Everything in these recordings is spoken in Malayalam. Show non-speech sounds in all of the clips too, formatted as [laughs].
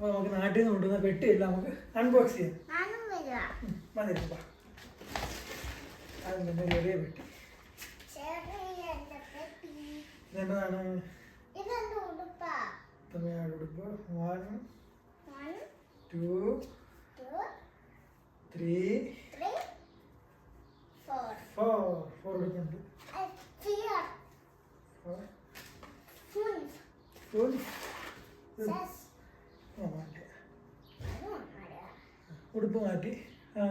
അപ്പോൾ നമുക്ക് നാട്ടിൽ നിന്ന് കൊണ്ടുവന്ന പെട്ടിയില്ല നമുക്ക് അൺബോക്സ് ചെയ്യാം. ഞാനും വരിക ഉം, വന്നിരുന്നു വാ അത് തന്നെ ചെറിയ പെട്ടി. ഇതെന്താണ്? തമിഴ്നാട് ഉടുപ്പ്? One two three four four ഉടുപ്പുണ്ട്. Four full full മാറ്റി ഉടുപ്പ് മാറ്റി. ആ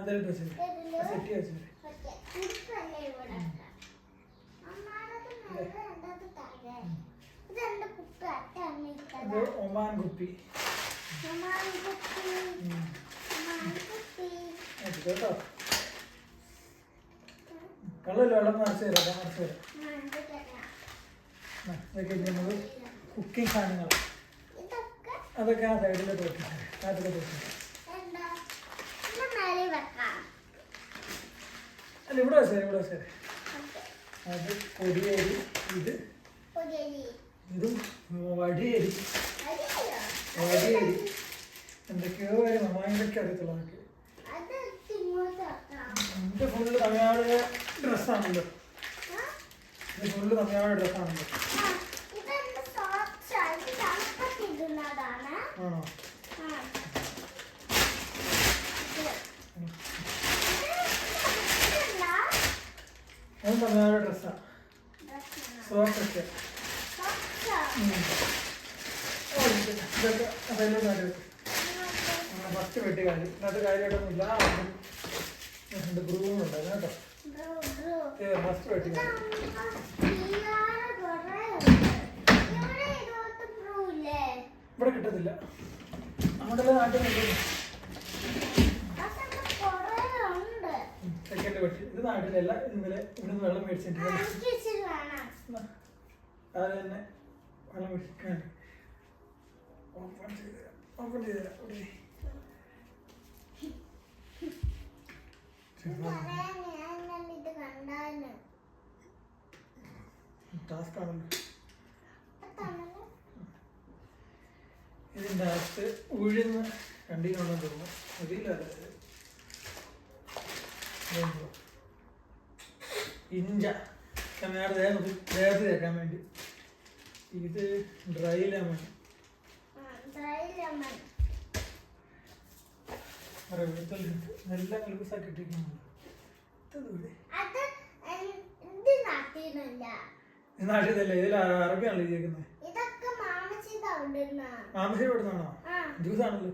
സെറ്റ് ഒമാൻ കുപ്പി കേട്ടോ. വെള്ളം നിറച്ച് തരാം നിറച്ച് തരാം. ഇതൊക്കെ നമ്മൾ കുക്കിംഗ് സാധനങ്ങൾ അതൊക്കെ ആ സൈഡിലോട്ട് വെക്കാം. അതിലോട്ട് അല്ല ഇവിടെ വെച്ചേ ഇവിടെ വെച്ചേ അത് പൊടിയരി ഇത് ഇതും വടിയരി. വടിയരി. എന്തൊക്കെയോ വരും അമ്മായിന്റെയൊക്കെ അറിയത്തുള്ളൂ നമുക്ക് ഫുള്ള് തമിഴ്നാട് ഡ്രസ്സാണല്ലോ? ഇത് ഫുള്ള് തമിഴ്നാട് ഡ്രസ്സാണല്ലോ ആ, ഇതെന്റെ socks ആ. ഇത് ഇടുന്നതാണ് ആണോ? അത് തമിഴ്നാട് ഡ്രസ്സാണ് ആ. ഇതൊക്കെ വെക്കും ഇങ്ങോട്ട്. ഫസ്റ്റ് വെട്ടി കാര്യം. ഇന്നത്തെ കാര്യമായിട്ടൊന്നുമില്ല. ഗ്രൂമുണ്ട് കേട്ടോ Bro, bro. ഫസ്റ്റ് വെട്ടി കാര്യം ഇതമ്മ ചെയ്യാറ് കുറേ ഉണ്ട്. ഇവിടെ ഇതുപോലത്തെ brew ഇല്ലേ? ഇവിടെ കിട്ടത്തില്ല. നമ്മുടെ നാട്ടിൽ. സെക്കൻഡ് വെട്ടി ഇത് നാട്ടിലല്ല ഇന്നലെ ഇവിടുന്ന് വെള്ളം മേടിച്ചിട്ട്. അത് തന്നെ വെള്ളം മേടിക്കാൻ ഓപ്പൺ ചെയ്ത് ഓപ്പൺ ചെയ്ത്. ടാസ്ക് ആണല്ലോ. ഇതിന്റെ അകത്ത് ഉഴുന്ന് കണ്ടീനുണ്ടെന്ന് തോന്നുന്നു. ഇതെന്തോ? ഇഞ്ച. തമിഴ്നാട് ദേഹത്ത് ദേഹത്ത് തേക്കാൻ വേണ്ടി. ഇത് ഡ്രൈ ലെമൺ വെളുത്തുള്ളിട്ട് എല്ലാം കൽപ്പിസാക്കി ഇട്ടിരിക്കുന്നുണ്ട്. ഇതിൽ അറബിയാണല്ലോ ഇരിക്കുന്നത്. മാമച്ചിന്റെ അവിടുന്ന മാമശ്ശേരി ഇവിടുന്നാണോ ആ. ജ്യൂസ് ആണല്ലോ.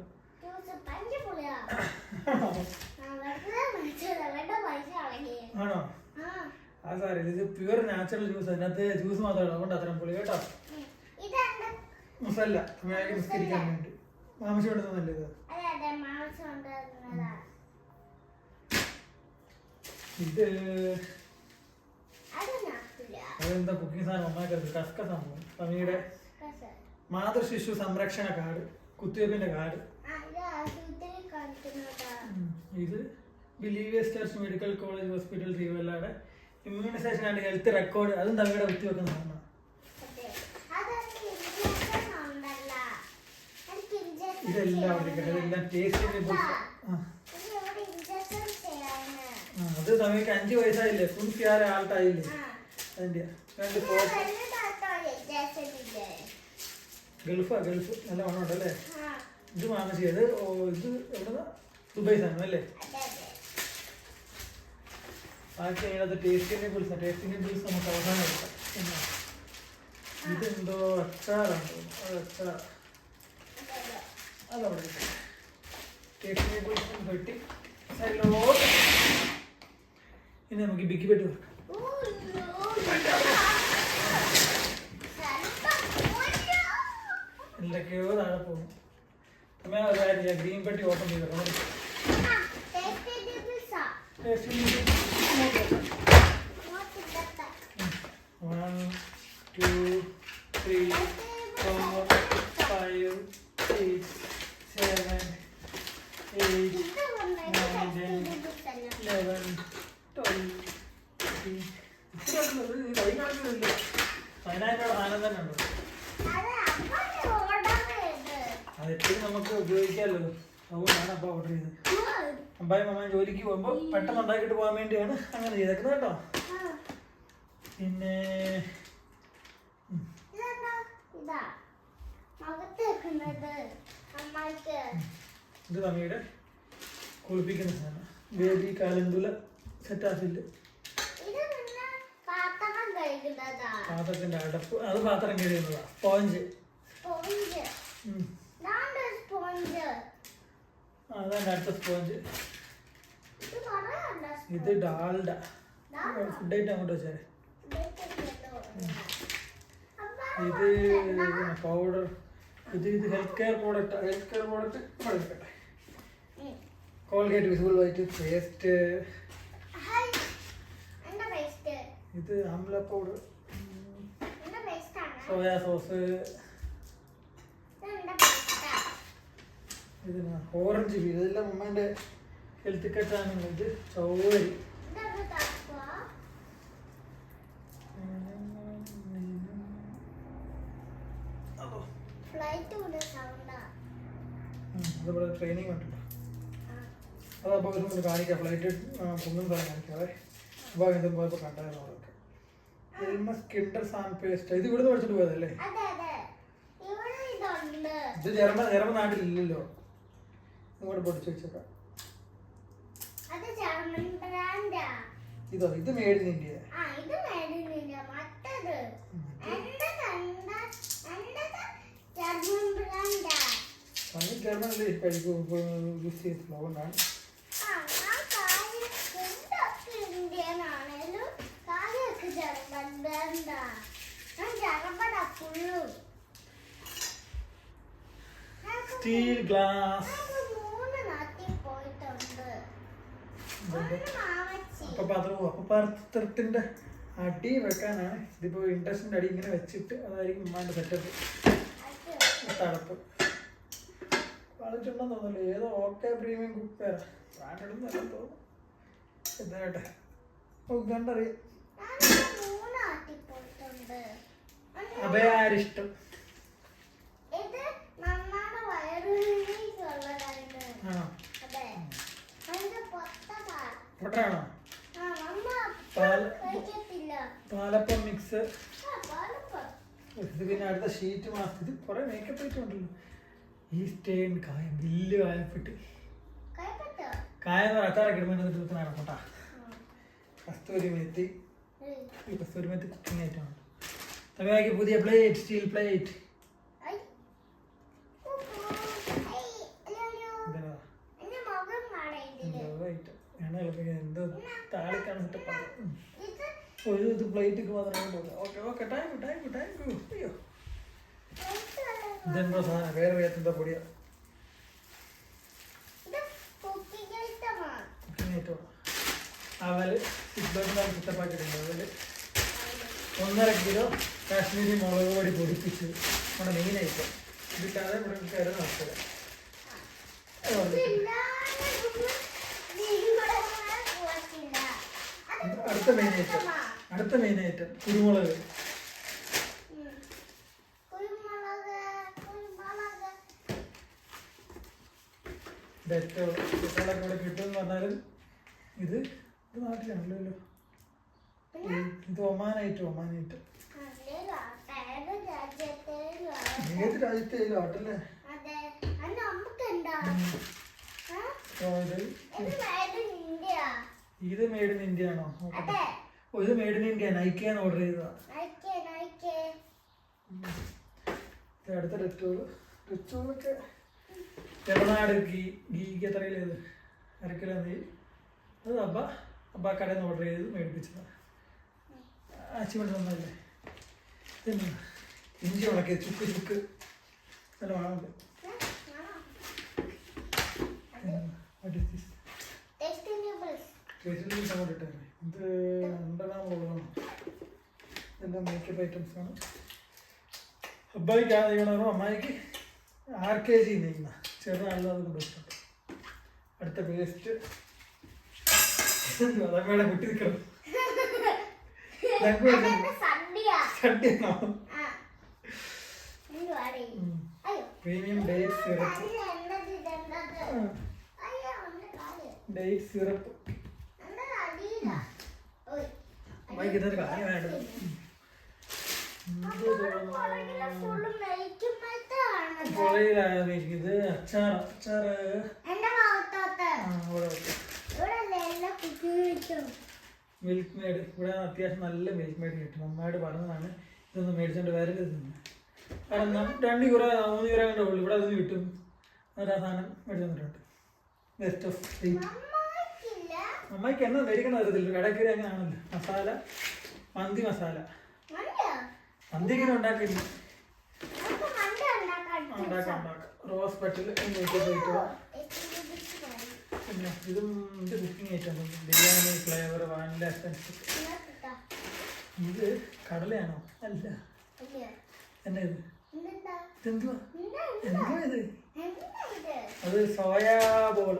[laughs] ആണോ? ആ, സാറില്ല ഇത് പ്യുവർ നാച്ചുറൽ ജ്യൂസ് അതിനകത്ത് ജ്യൂസ് മാത്രമേ അതുകൊണ്ട് അത്രയും പുളി കേട്ടോ. മുസല്ല. തമിഴ്നാട്ടിൽ നിസ്കരിക്കാൻ വേണ്ടി. മാംസം ഇവിടുന്നല്ലേ ഇത്? ഇത് അതെന്താ കുക്കിംഗ് സാധനം? ഒന്നാക്കരുത് കസ്ക സംഭവം. സമീടെ. മാതൃശിശു സംരക്ഷണ കാർഡ് കുത്തിവയ്പ്പിന്റെ കാർഡ്. ഇത് believers believers church medical college hospital തിരുവല്ലയുടെ immunisation and health record. അതും തങ്ങളുടെ കുത്തിവെക്കുന്ന ഉണ്ടല്ലോ. ഇതെല്ലാം ആ, അത് തമിഴ്ക്ക് അഞ്ച് വയസ്സായില്ലേ? ഫുൾ ഫിയാർ ആൾട്ടായില്ലേ ആ. അതിന്റെ രണ്ട് ഫോട്ടോ വലുതാട്ടോ injection ഇല്ലേ? ഗൾഫാ ഗൾഫ് നല്ല വണ്ണം ഉണ്ടല്ലേ? ഇത് വാങ്ങിച്ചത് ഇത് എവിടുന്ന? ദുബായ് സാധനം അല്ലേ. ബാക്കി അതിനകത്ത് ടേസ്റ്റിനെ കുറിച്ച് ടേസ്റ്റിനെ കുറിച്ച് നമുക്ക് അവസാനം എടുക്കാം. ഇതെന്തോ അച്ചാറാണ്. അത് അച്ചാർ അതെ, അതെ. അതവിടെ ടേസ്റ്റിനെ കുറിച്ച് പെട്ടി. സൈഡിലോട്ട് ഇനി നമുക്ക് ബിക്കി പെട്ടി വെക്കാം എന്തൊക്കെയോ താഴെ പോകുന്നു അമ്മ ഒരു കാര്യം ഗ്രീൻ പെട്ടി ഓപ്പൺ ചെയ്തോളൂ. One two three four five six seven eight nibbles അല്ല. ലെവൻ ട്വൽവ് പതിനായിരം രൂപ സാധനം തന്നെ ഉണ്ട്? അത് അങ്ങോട്ട് order ചെയ്ത്. അത് എപ്പോഴും നമുക്ക് ഉപയോഗിക്കാമല്ലോ. അതുകൊണ്ടാണ് അപ്പോൾ ഓർഡർ ചെയ്തത്. അമ്പായും അമ്മയും ജോലിക്ക് പോകുമ്പോൾ പെട്ടെന്ന് ഉണ്ടാക്കിയിട്ട് പോകാൻ വേണ്ടിയാണ് അങ്ങനെ ചെയ്തേക്കുന്നത് കേട്ടോ. പിന്നെ ഇതാ. മമ്മിയുടെ കുളിപ്പിക്കുന്ന സാധനം. ബേബി കാലന്തുല സെറ്റാഫിൽ പാത്രത്തിന്റെ അടപ്പ്. അത് പാത്രം കഴിയുന്നതാ സ്പോഞ്ച്. സ്പോഞ്ച്. അതാണ് അടുത്ത സ്പോഞ്ച് ഇത് ഡാൽഡ. ഫുഡ് ഐറ്റം അങ്ങോട്ട് വെച്ചാൽ ഇത് പൗഡർ ഇത് ഇത് health care product health care product Colgate visible white paste ഇത് അമ്ല പൗഡർ സോയാ സോസ് ഇത് എന്റെ പേസ്റ്റാ ഇത് ഓറഞ്ച് വീട് ഇതെല്ലാം ഉമ്മേന്റെ ഹെൽത്ത് കെട്ടാണ് ഇത് അതോ സൗണ്ടാ അതിവിടെ ട്രെയിനിങ് വേണ്ടല്ലോ അതപ്പോൾ ഇതൊന്ന് കാണിക്കാം. ഫ്ലൈറ്റ് കുന്നും സ്ഥലം കാണിക്കാവേ. അപ്പോൾ ഇത് പോയപ്പോൾ കണ്ടായിരുന്നു അതൊക്കെ എൽമസ് കിൻഡർ സാൻ പേസ്റ്റ്. ഇത് ഇവിടുന്ന് പഠിച്ചിട്ട് പോയതല്ലേ? അതെ അതെ. ഇത് നാട്ടിലില്ലല്ലോ അത് ജർമ്മൻ ജർമ്മൻ ബ്രാൻഡാ പനി ജർമ്മനിൽ കഴിക്കും യൂസ് ചെയ്തിട്ടുള്ളൂ അതുകൊണ്ടാണ് ആ ആ കാര്യം ഫുഡൊക്കെ ഇന്ത്യൻ ആണേലും കാര്യമൊക്കെ ജർമ്മൻ ബ്രാൻഡാ ഞാൻ ജർമ്മനാ ഫുള്ളും സ്റ്റീൽ ഗ്ലാസ് മൂന്ന് നാട്ടിൽ പോയിട്ടുണ്ട് അപ്പൊ പാത്രം അപ്പൊ പാത്രത്തിന്റെ അടി വെക്കാനാണ്. ഇതിപ്പോ ഇൻട്രസ്റ്റിന്റെ അടി ഇങ്ങനെ വെച്ചിട്ട് അതായിരിക്കും ഉമ്മാന്റെ സെറ്റപ്പ് തണുപ്പ്. കളിച്ചിട്ടുണ്ടെന്ന് തോന്നുന്നില്ല ഏതോ ഓക്കെ പ്രീമിയം കുക്ക് പേരാ ബ്രാൻഡെടുന്നല്ല തോന്നുന്നു. എന്താട്ടെ ഓ കണ്ടറിയാം അഭയാരിഷ്ടം ഇത് നമ്മുടെ വയറിലേക്കുള്ളതാണ് ആ അതെ അതിന്റെ കഴിക്കത്തില്ല. പാലപ്പം മിക്സ് ഇത് പിന്നെ അടുത്ത ഷീറ്റ് മാസ്ക് ഇത് കുറെ മേക്കപ്പ് ഐറ്റം ഉണ്ടല്ലോ. ഈ സ്റ്റേൺ കായം വലിയ കായപ്പെട്ട്. കഴിക്കട്ടോ കായം എന്ന് പറഞ്ഞാൽ അച്ചാറൊക്കെ ഇടുമ്പോൾ നിർത്തനാണ് കൊട്ടാ കസ്തൂരി മെത്തി. ഈ കസ്തൂരി മെത്തി കുക്കിംഗ് ഐറ്റം തമിഴ്നാക്കി പുതിയ പ്ലേറ്റ് സ്റ്റീൽ പ്ലേറ്റ് ഐ കുക്കു ഐ അയ്യോ എന്താ എന്റെ മുഖം കാണാൻ ഇതിൽ എന്തോ ഐറ്റം എണ്ണ കളിപ്പിക്കാൻ എന്ത് താളിക്കാണ് ഒരു ഇത് പ്ലേറ്റിക്ക് മാത്രമേ okay okay you thank you അയ്യോ. ഇതെന്തോ സാധനം? വേറെ വേറെന്തോ പൊടിയാ? അവൽ സിബ്ബറിനാണ് കുറ്റപ്പാക്കിയിട്ടുണ്ട് അവൽ ഒന്നര കിലോ കാശ്മീരി മുളക് പൊടി പൊടിപ്പിച്ച് നമ്മുടെ മെയിനായിട്ട് ഇത് ഇതില്ലാതെ ഇവിടെ കയറി നടക്കില്ല ഇതില്ലാതെ ഇവിടെ പോകത്തില്ല അത് അടുത്ത മെയിൻ ഐറ്റം അടുത്ത മെയിൻ ഐറ്റം കുരുമുളക്. ഡെറ്റോൾ ഡെറ്റോളൊക്കെ ഇവിടെ കിട്ടുമെന്ന് പറഞ്ഞാലും ഇത് ഇത് നാട്ടിലാണല്ലോ. ഇത് ഒമാനായിട്ട് ഒമാനായിട്ട്? ഏത് രാജ്യത്തേലും ആട്ടല്ലേ? ഇത് ഇത് മെയ്ഡ് ഇൻ ഇന്ത്യ ആണോ? ഓ ഇത് മെയ്ഡ് ഇൻ ഇന്ത്യ നൈക്കിയാണ് ഓർഡർ ചെയ്തതാ. അടുത്ത ഡെറ്റോൾ ഡെറ്റോളൊക്കെ എറണാട് ഗീ ഗീക്ക് എത്രയിലേത് അരക്കിലോ അത് അബ്ബ അബ്ബ കടയിൽ നിന്ന് ഓർഡർ ചെയ്ത് മേടിപ്പിച്ചതാണ് അച്ചുമണി ഒന്നല്ലേ പിന്നെ ഇഞ്ചി ഉണക്കി ചുക്ക് ചുക്ക്. നല്ല മണമുണ്ട്. ദിസ് Tasty കേസിൽ അങ്ങോട്ട് ഇത് രണ്ടെണ്ണം കൊള്ളണം ഇതെല്ലാം മേക്കപ്പ് ഐറ്റംസ് ആണ്. അബ്ബായിക്ക് ആ ചെയ്യണോ അമ്മായിക്ക് ആർ കെ ജി നെയ്യുന്ന ചെറുതാണല്ലോ അത്? കൊണ്ടുവച്ചിട്ടുണ്ട് അടുത്ത പേസ്റ്റ് അതമ്മയുടെ കുട്ടി നിൽക്കണം premium date syrup. Date syrup ആണത്. പുറയിലാണ് ഇത് അച്ചാർ വെച്ചു മിൽക്ക് മെയ്ഡ് ഇവിടെ അത്യാവശ്യം നല്ല മിൽക്ക് മെയ്ഡ് കിട്ടും. അമ്മയോട് പറഞ്ഞതാണ് ഇതൊന്ന് മേടിച്ചോണ്ട് വരരുത് കാരണം രണ്ട് യൂറോ മൂന്ന് യൂറോ കണ്ടേ ഉള്ളൂ. ഇവിടെ അത് കിട്ടും. എന്നിട്ട് ആ സാധനം തന്നിട്ടുണ്ട് ബെസ്റ്റ് ഓഫ് അമ്മയ്ക്ക് എന്നാ മേടിക്കണം അറിയത്തില്ല അങ്ങനെ അങ്ങനെയാണല്ലോ. മസാല മന്തി മസാല. മന്തി ഇങ്ങനെ ഉണ്ടാക്കില്ല ഉണ്ടാക്കാം ഉണ്ടാക്കാം. റോസ് പറ്റിൽ പിന്നെ ഇതും ഇത് cooking item. Biryani flavour vanilla essence. ഇത് കടലയാണോ? അല്ല. എന്നാ ഇത്? ഇതെന്തുവാ? എന്തുവാ ഇത്? അത് soya ball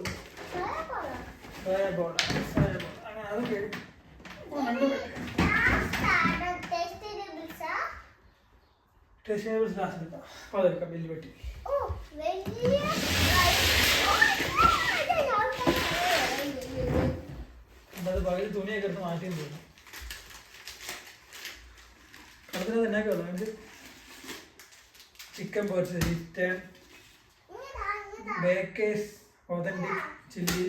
soya ball soya ball അങ്ങനെ അതും കേടും ടെസ്റ്റേബിൾ ഗ്ലാസ് എടുക്കാം. അപ്പോൾ അതെടുക്കാം വലിയ പെട്ടി. അത് പകൽ തുണിയൊക്കെ എടുത്ത് മാറ്റിയെന്ന് തോന്നുന്നു. കടത്തിന് തന്നെ ഉള്ളൂ ചിക്കൻ പൊരിച്ചത് ഈസ്റ്റേൺ ബേക്കേഴ്സ് ഒതന്റിക് ചില്ലി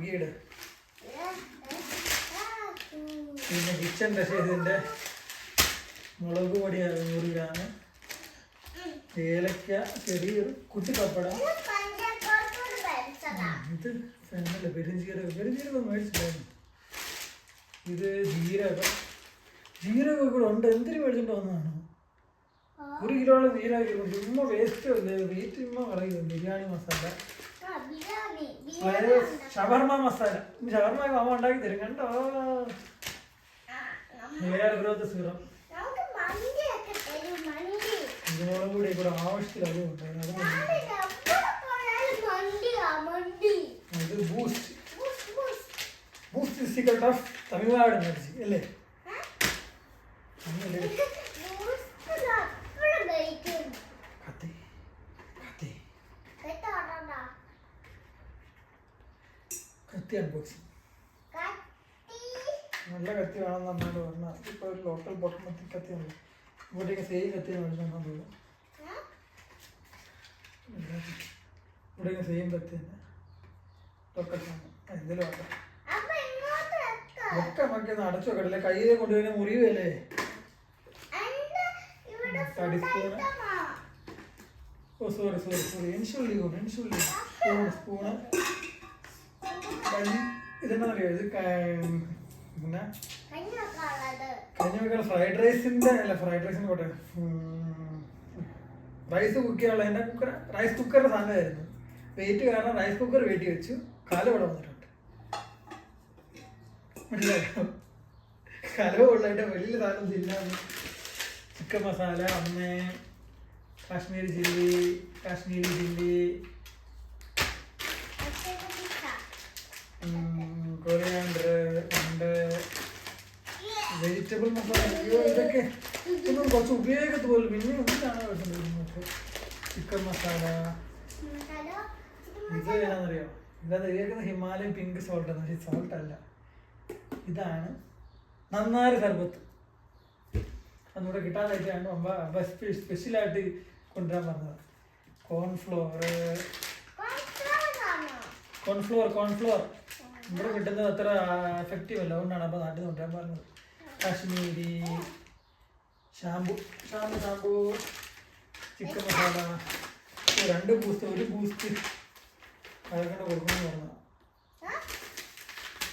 ഗീഡ് പിന്നെ കിച്ചൺ ഡഷേസിന്റെ മുളക് പൊടി നൂറ് ഗ്രാം ഏലക്ക ചെറിയൊരു കുട്ടി പപ്പടം. ഇത് ഫെന്നല്ല പെരുംജീരകം. പെരുംജീരകം മേടിച്ചില്ലായിരുന്നു ഇത് ജീരകം. ജീരകം കൂടെ ഉണ്ട്. എന്തിനു മേടിച്ചിട്ട് വന്നതാണ്? ഒരു കിലോളം നീരായിരിക്കും. ചുമ്മാ വേസ്റ്റ് അല്ലേ? വീട്ടിൽ ചുമ്മാ കളയുന്നു ബിരിയാണി മസാല. ഷവർമ മസാല. ഷവർമ അമ്മ ഉണ്ടാക്കി തരും. കണ്ടോ? Hair growth serum. ഇതിനോടും കൂടി ഇവിടെ ആവശ്യത്തിൽ അതും ഉണ്ടായിരുന്നു ഇത് Boost Boost Boost Boost secret of Tamil Nadu energy അല്ലേ? അങ്ങനല്ലേ? [laughs] കത്തി കത്തി. കത്തി അൺബോക്സിങ് കത്തി നല്ല കത്തി വേണം നമ്മളോട് പറഞ്ഞാൽ ഇപ്പോൾ ഒരു ലോക്കൽ ബോട്ടമത്തി കത്തിയാണ് ഇവിടെയൊക്കെ സെയിം കത്തി മേടിച്ചോണ്ടാന്ന് തോന്നുന്നു? ഇവിടെയൊക്കെ സെയിം കത്തി തന്നെ. ലോക്കൽ എന്തെങ്കിലും ആക്കാം. വെക്കാം. അടച്ചു വെക്കട്ടില്ല കയ്യിൽ കൊണ്ടുവരുന്ന മുറിവല്ലേ ഇവിടെ തടി food spoon. item ആ. ഓ സോറി സോറി സോറി എൻഷുള്ളി കൊണ്ട് എൻഷുള്ളി സ്പൂണ് സ്പൂണ് ഇതെന്താണെന്നറിയോ ഇത് പിന്നെ. കഴിഞ്ഞ വെക്കാൻ ഫ്രൈഡ് റൈസിന്റെ അല്ല ഫ്രൈഡ് റൈസിന്റെ പോട്ടെ റൈസ് കുക്ക് ചെയ്യാനുള്ള എന്റെ കുക്കർ റൈസ് കുക്കറിന്റെ സാധനമായിരുന്നു. വെയിറ്റ് കാരണം റൈസ് കുക്കർ വെയിറ്റ് വെച്ചു. കല ഇവിടെ വന്നിട്ടുണ്ട്. മനസ്സിലായോ? കല ഉള്ളതിന്റെ വലിയ സാധനം ഇല്ലാന്ന് ചിക്കൻ മസാല ഒന്ന് Kashmiri chilli Kashmiri chilli. Vegetable masala. ഇതൊക്കെ ഇതൊന്നും കുറച്ച് ഉപയോഗത്ത് പോലും പിന്നെ എന്താണ് വെച്ചിട്ടുള്ളത് ചിക്കൻ മസാല. ഇത് ഏതാണെന്നറിയോ? ഇതത് ഇരിക്കുന്ന ഹിമാലയൻ പിങ്ക് സോൾട്ട് എന്ന് പക്ഷേ സോൾട്ട് അല്ല. ഇതാണ് നന്നാരി സർബത്ത്. അന്നിവിടെ കിട്ടാതായിട്ടാണ് അമ്മ സ്പെഷ്യലായിട്ട് കൊണ്ടുവരാൻ പറഞ്ഞത്. കോൺഫ്ലോർ? Cornflour cornflour. ഇവിടെ കിട്ടുന്നത് അത്ര എഫക്റ്റീവ് അല്ല. അതുകൊണ്ടാണ് അപ്പോൾ നാട്ടിൽ നിന്ന് കൊണ്ടുവരാൻ പറഞ്ഞത്. Kashmiri shampoo shampoo shampoo chicken masala. രണ്ട് ബൂസ്റ്റ് ഒരു ബൂസ്റ്റ് അതൊക്കെ കൊടുക്കണമെന്ന് പറഞ്ഞു?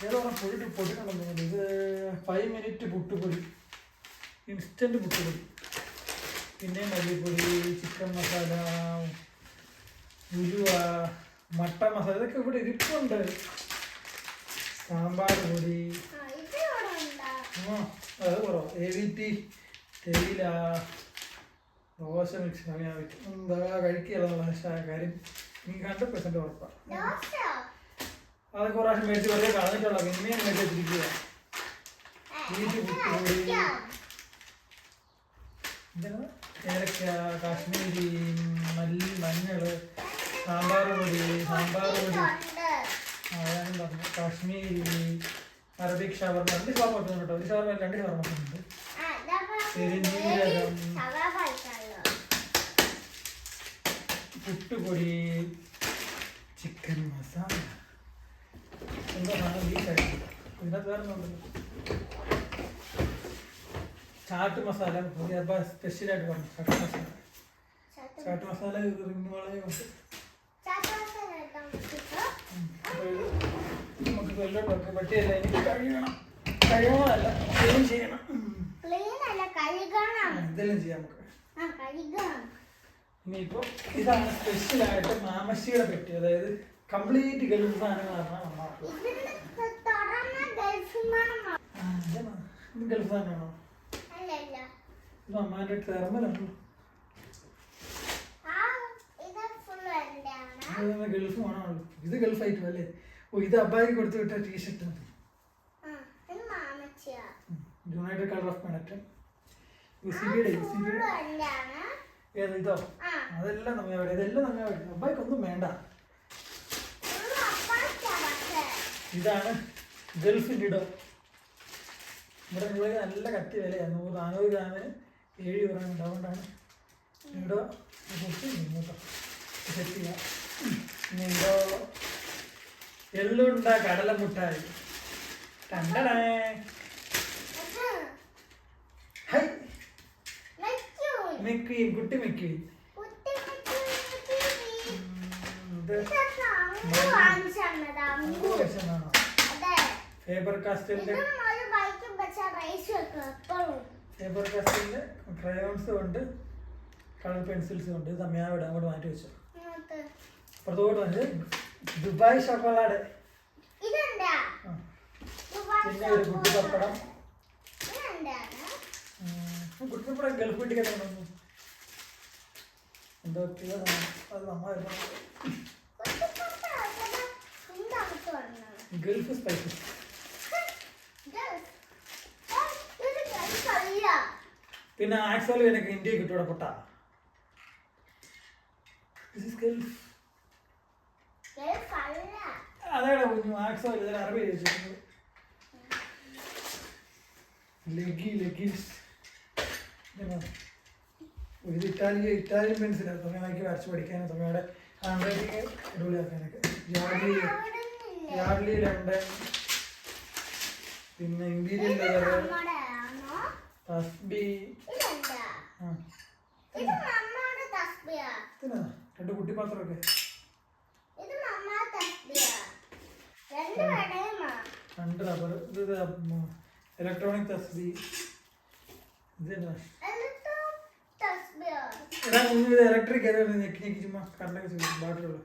ഏതോ പൊടി പൊടിക്കണമെന്ന് തോന്നുന്നു. ഇത് ഫൈവ് മിനിറ്റ് പുട്ടുപൊടി ഇൻസ്റ്റന്റ് പുട്ടുപൊടി പിന്നെ മല്ലിപ്പൊടി ചിക്കൻ മസാല ഉലുവ മട്ട മസാല ഇതൊക്കെ ഇവിടെ ഇരിപ്പുണ്ട്. സാമ്പാർ പൊടി. ആ, അത് കുറവ്. എ വി ടി തേയില ദോശ മിക്സ് എന്താ കഴിക്കുക കാര്യം എനിക്ക് ഹൺഡ്രഡ് പെർസെന്റ് ഉറപ്പാണ്. അതൊക്കെ പ്രാവശ്യം മേടിച്ച് വെറുതെ കളഞ്ഞിട്ടുള്ള പിന്നെയും മേടിച്ചിരിക്കുക വീട്ടിൽ അടിക്കാം. ഏലക്ക കാശ്മീരി മല്ലി മഞ്ഞൾ സാമ്പാർ പൊടി സാമ്പാർ പൊടി. ഞാനും പറഞ്ഞു കാശ്മീരി അറബിക് ഷവർമ രണ്ട് ഷവർമ വെക്കുന്നുണ്ട് കേട്ടോ. ഒരു ഷവർമ രണ്ട് ഷവർമ വെക്കുന്നുണ്ട് പെരുംജീരകം. പുട്ടുപൊടി ചിക്കൻ മസാല. എന്താ സാധനം? കഴിക്കും ഇതിനകത്ത് വേറെ ഒന്നുണ്ടല്ലോ ചാട്ട് മസാല സ്പെഷ്യലായിട്ട് പറഞ്ഞു. ചാട്ട് മസാല. ചാട്ട് മസാല റിങ് ഇത് നമുക്ക് വെക്കാം പറ്റിയല്ല എനിക്ക് കഴിയണം കഴിയണമല്ല ക്ലീൻ ചെയ്യണം. ഇതെല്ലാം ചെയ്യാം നമുക്ക്. ഇനിയിപ്പോൾ ഇതാണ് സ്പെഷ്യലായിട്ട് മാമശിയുടെ പെട്ടി. അതായത് കംപ്ലീറ്റ് ഗൾഫ് സാധനങ്ങളാണ്? ഇത് ഗൾഫ് സാധനമാണോ? ഇത് അമ്മാന്റെ തെർമലാണോ ഗൾഫ് ആണോ ഇത് ഗൾഫ് ഐറ്റം അല്ലേ? ഓ ഇത് അബ്ബായിക്ക് കൊടുത്തു വിട്ട T shirt united colour of Benetton സിബിയുടെ full സിബിയുടെ എന്താണ് ഏത് ഇതോ? അതെല്ലാം നമ്മെ അവിടെ ഇതെല്ലാം നമ്മെ അവിടെ. അബ്ബായിക്ക് ഒന്നും വേണ്ട ഇതാണ് ഗൾഫിന്റെ ഇടം. ഇവിടെ ഇവിടെ നല്ല കത്തി വിലയാണ്. നൂറ് നാനൂറ് ഗ്രാമിന് ഏഴ് രൂപ ഉണ്ട് അതുകൊണ്ടാണ് ഇടോ കേട്ടോ. സെറ്റ് ചെയ്യാം. പിന്നെ ഇതോ എള്ളുണ്ട കടല മുട്ടായി കണ്ടടേ. ഹൈ. മെക്കുയും കുട്ടി അതെ. ഫേബർ കാസ്റ്റലിന്റെ വെക്കും എപ്പോഴും ക്രയോൺസും ഉണ്ട് കളർ പെൻസിൽസും ഉണ്ട് തമ്മിയാവിടെ അങ്ങോട്ട് മാറ്റി വെച്ചു. ഇങ്ങോട്ട്. പുറത്തോട്ട് വന്ന് ദുബായ് ഷോക്കോളാട്. പിന്നെ ഒരു കുട്ടി പപ്പടം. കുട്ടി പപ്പടം ഗൾഫ് വീട്ടിൽ കൊണ്ടു എന്തൊക്കെയോ. അത് നമ്മ കുട്ടിപ്പപ്പടം അതെന്താ? എന്താണ് വന്നത് ഗൾഫ് സ്പൈസസ്. പിന്നെ ആക്സോൾ എനിക്ക് ഇന്ത്യ കിട്ടൂടെ പൊട്ട. അതാണ് കുഞ്ഞു ആക്സൽ ഇതിൽ അറബി ചോദിച്ചിട്ടുണ്ട് ലഗി ലഗീസ് ഇത് ഇറ്റാലിയ ഇറ്റാലിയൻ പെൻസിലാണ് തുമ്മയാക്കി വരച്ച് പഠിക്കാനും. തുമ്മയുടെ ഹാൻഡ് റൈറ്റിംഗ് അടിപൊളിയാക്കാനൊക്കെ. യാർഡ്ലി യാർഡ്ലി ലണ്ടൻ പിന്നെ ഇമ്പീരിയൽ ലെതർ തസ്ബി. ആ. ഇതിനാ രണ്ട് രണ്ട് റബ്ബർ ഇത് ഇലക്ട്രോണിക് തസ്ബി. ഇത് ഇലക്ട്രിക് ഏതാണ് ഞെക്കി ഞെക്കി ചുമ്മാ കറണ്ടൊക്കെ ചെയ്യും ബാറ്ററിയുള്ളൂ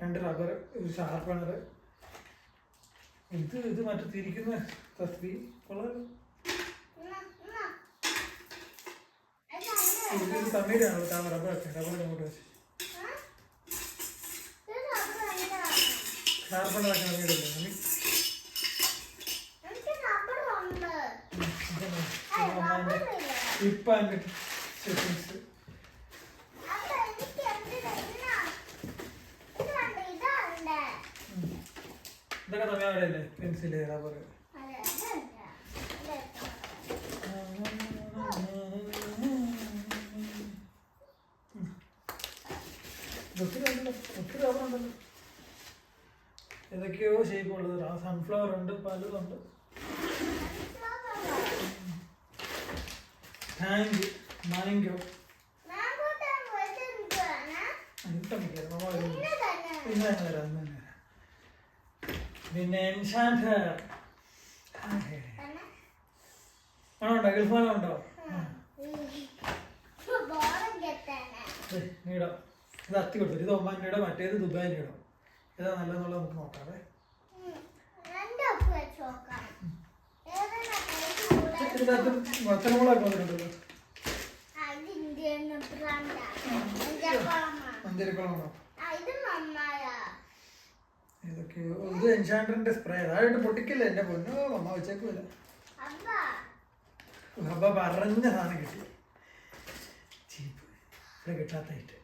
രണ്ട് റബ്ബർ ഒരു ഷാർപ്പണർ ഇത് ഇത് മറ്റു തിരിക്കുന്ന തസ്ബി. കൊള്ളാമല്ലോ ഇതൊക്കെ തമിഴ് അല്ലേ പെൻസിൽ റബ്ബർ അതെ, അതല്ല. ഇതെടുത്തോ. ഒത്തിരി ഉണ്ടല്ലോ ഒത്തിരി റബ്ബർ ഉണ്ടല്ലോ ഏതൊക്കെയോ ഷേപ്പ് ഉള്ളത്. ആ സൺഫ്ലവർ ഉണ്ട് പലതുണ്ട് താങ്ക് മാങ്കോ. പിന്നെ എൻഷാൻഡർ തന്നെ? ആണോ ഉണ്ടോ ഗൾഫാനോ ഉണ്ടോ? ഇപ്പൊ ബോറം കെട്ടാണ്. നീടോ ഇത് അത്തി ഇത് ഒമാന്റെ ഇടം മറ്റേത് ദുബായിന്റെ ഇടം ഏതാ നല്ലതെന്നുള്ളത് നമുക്ക് നോക്കാവേ കൂടുതൽ? വന്നിട്ടുണ്ടല്ലോ. മഞ്ചരിക്കുളമാണോ ആ, ഇത് എൻഷാൻഡറിന്റെ സ്പ്രേ. അതായിട്ട് പൊട്ടിക്കില്ല എന്റെ പൊന്നോ അമ്മ വെച്ചേക്കുമില്ല അബ്ബാ, അപ്പൊ പറഞ്ഞ സാധനം കിട്ടി. ഇത് കിട്ടാത്തായിട്ട്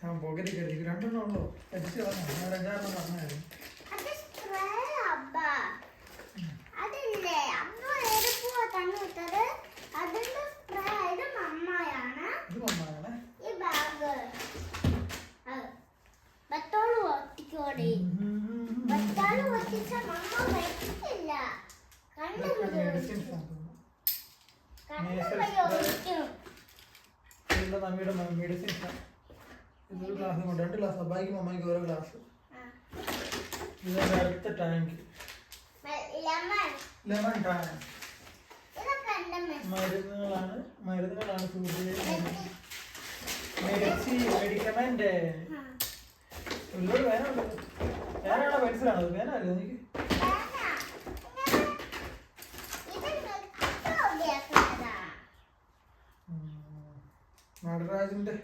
ഞാൻ പോക്കറ്റിൽ കരുതി രണ്ടെണ്ണം ഉള്ളൂ? അടിച്ചു പറഞ്ഞു രണ്ടാമത് പറഞ്ഞായിരുന്നു. അത് സ്പ്രേ അബ്ബ അതില്ലേ അബ്ബ എടുപ്പോ തന്നു വിട്ടത് അതിന്റെ സ്പ്രേ ഇത് ഇത് മമ്മാണ് ഈ ബാഗ് ബത്തോൾ ഒട്ടിക്കോടി ബത്തോൾ ഒട്ടിച്ച മമ്മ വെച്ചിട്ടില്ല കണ്ടു മെഡിസിൻസ് ആണ് തോന്നുന്നു കണ്ടു ഒഴിക്കും ഇതിന്റെ നമ്മയുടെ മെഡിസിൻസ് ആണ് ഇതൊരു ഗ്ലാസ് രണ്ട് ഗ്ലാസ്. അബ്ബായിക്കും അമ്മായിക്കും ഓരോ ഗ്ലാസ്. ഇതിന്റെ അടുത്ത ടാങ്ക് ലെമൺ ടാങ്ക് മരുന്നുകളാണ് മരുന്നുകളാണ് മെഡിസി മെഡിക്കമെന്റ് ഉള്ളൊരു വേനുണ്ട് വേനാണോ പെൻസിലാണോ വേനല്ലേ എനിക്ക് നടരാജിന്റെ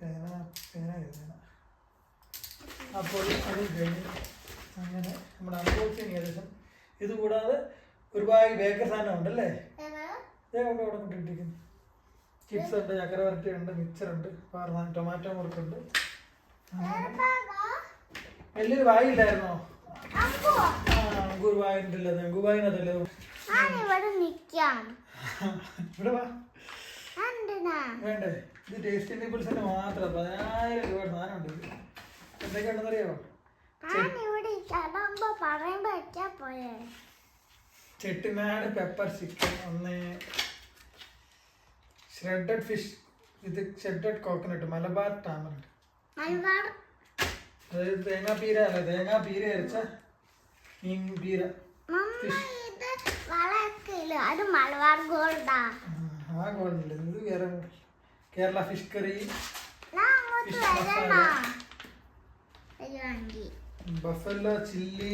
പേന പേന പേന. അപ്പോൾ അത് കഴിഞ്ഞ് അങ്ങനെ നമ്മുടെ അൺബോക്സിങ് ഏകദേശം. ഇത് കൂടാതെ ഒരുപാട് ബേക്കർ സാധനം ഉണ്ടല്ലേ? കൊണ്ട് അവിടെ കൊണ്ടിട്ടിരിക്കുന്നു ചിപ്സ് ഉണ്ട് ചക്കരവരട്ടി ഉണ്ട് മിക്സർ ഉണ്ട് പാർന്ന ടൊമാറ്റോ മുറുക്കുണ്ട് വലിയൊരു വായില്ലായിരുന്നോ ഗുരുവായൂരിന്റെ ഗുരുവായൂരിനതല്ലേ ഇവിടെ നിക്കാം ഇവിടെ വാ. വേണ്ടേ? ഇത് ടേസ്റ്റി പീപ്പിൾസിന് മാത്രം പതിനായിരം രൂപ സാധനം ഉണ്ട് ചെട്ടിനാട് പെപ്പർ ചിക്കൻ ഒന്ന് shredded fish with shredded coconut Malabar ടാമറിന്റെ അതായത് തേങ്ങാ പീര അല്ല? തേങ്ങാ പീര അരച്ച മീൻ പീര. അത് മലബാർ ഗോൾഡാ ആ, ഗോൾഡില്ല ഇത് വേറെ കേരള ഫിഷ് കറി ഫിഷ് അങ്ങോട്ട് ബഫല്ലോ ചില്ലി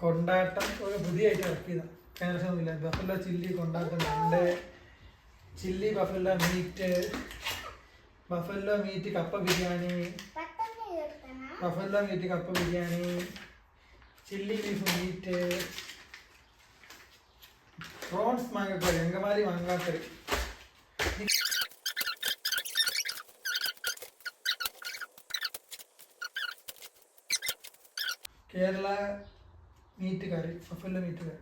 കൊണ്ടാട്ടം ഒരു പുതിയ ഐറ്റം ഇറക്കിയതാണ് കേരളമൊന്നുമില്ല ബഫല്ലോ ചില്ലി കൊണ്ടാട്ടം രണ്ട് chilli buffalo meat buffalo meat kappa biryani buffalo meat kappa biryani chilli beef meat prawns മാങ്ങക്കറി Angamaly മാങ്ങാക്കറി. Kerala meat curry buffalo meat curry.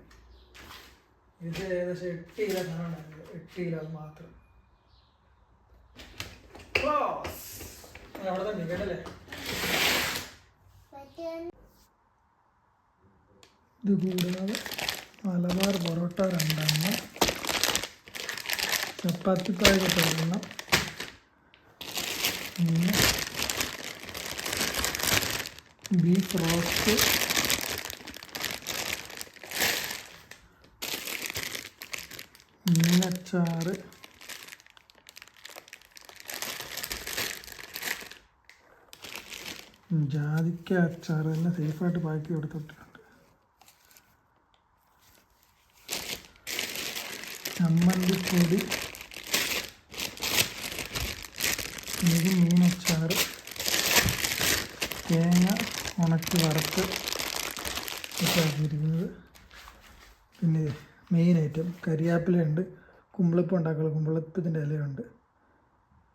ഇത് ഏകദേശം എട്ട് കിലോ സാധനമാണ് എട്ട് കിലോ മാത്രം. അവിടെ തന്നെ കേട്ടല്ലേ? ഇത് കൂടാതെ മലബാർ പൊറോട്ട രണ്ടെണ്ണം. ചപ്പാത്തി പാക്കറ്റ് ഒരെണ്ണം. പിന്നെ ബീഫ് റോസ്റ്റ് മീനച്ചാറ് ജാതിക്ക അച്ചാർ എല്ലാം സേഫായിട്ട് പാക്ക് കൊടുത്തിട്ടുണ്ട്. ചമ്മന്തിപ്പൊടി ഇത് മീനച്ചാറ് തേങ്ങ. ഉണക്കി വറുത്ത് ഇട്ടാക്കിയിരിക്കുന്നത് പിന്നെ മെയിൻ ഐറ്റം കരിയാപ്പിലുണ്ട് കുമ്പളപ്പം ഉണ്ടാക്കുക കുമ്പളപ്പത്തിന്റെ ഇലയുണ്ട്.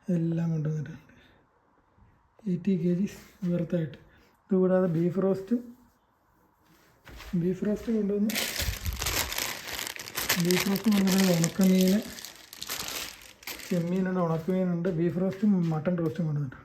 എല്ലാം കൊണ്ടുവന്നിട്ടുണ്ട്. എയ്റ്റി കെ ജി വെറുത്തായിട്ട് ഇതുകൂടാതെ ബീഫ് റോസ്റ്റും ബീഫ് റോസ്റ്റ് കൊണ്ടുവന്നു ബീഫ് റോസ്റ്റ് കൊണ്ടുവന്നത് ഉണക്കമീൻ ചെമ്മീനുണ്ട് ഉണക്കമീനുണ്ട് ബീഫ് റോസ്റ്റും മട്ടൺ റോസ്റ്റും കൊണ്ടുവന്നിട്ടുണ്ട്.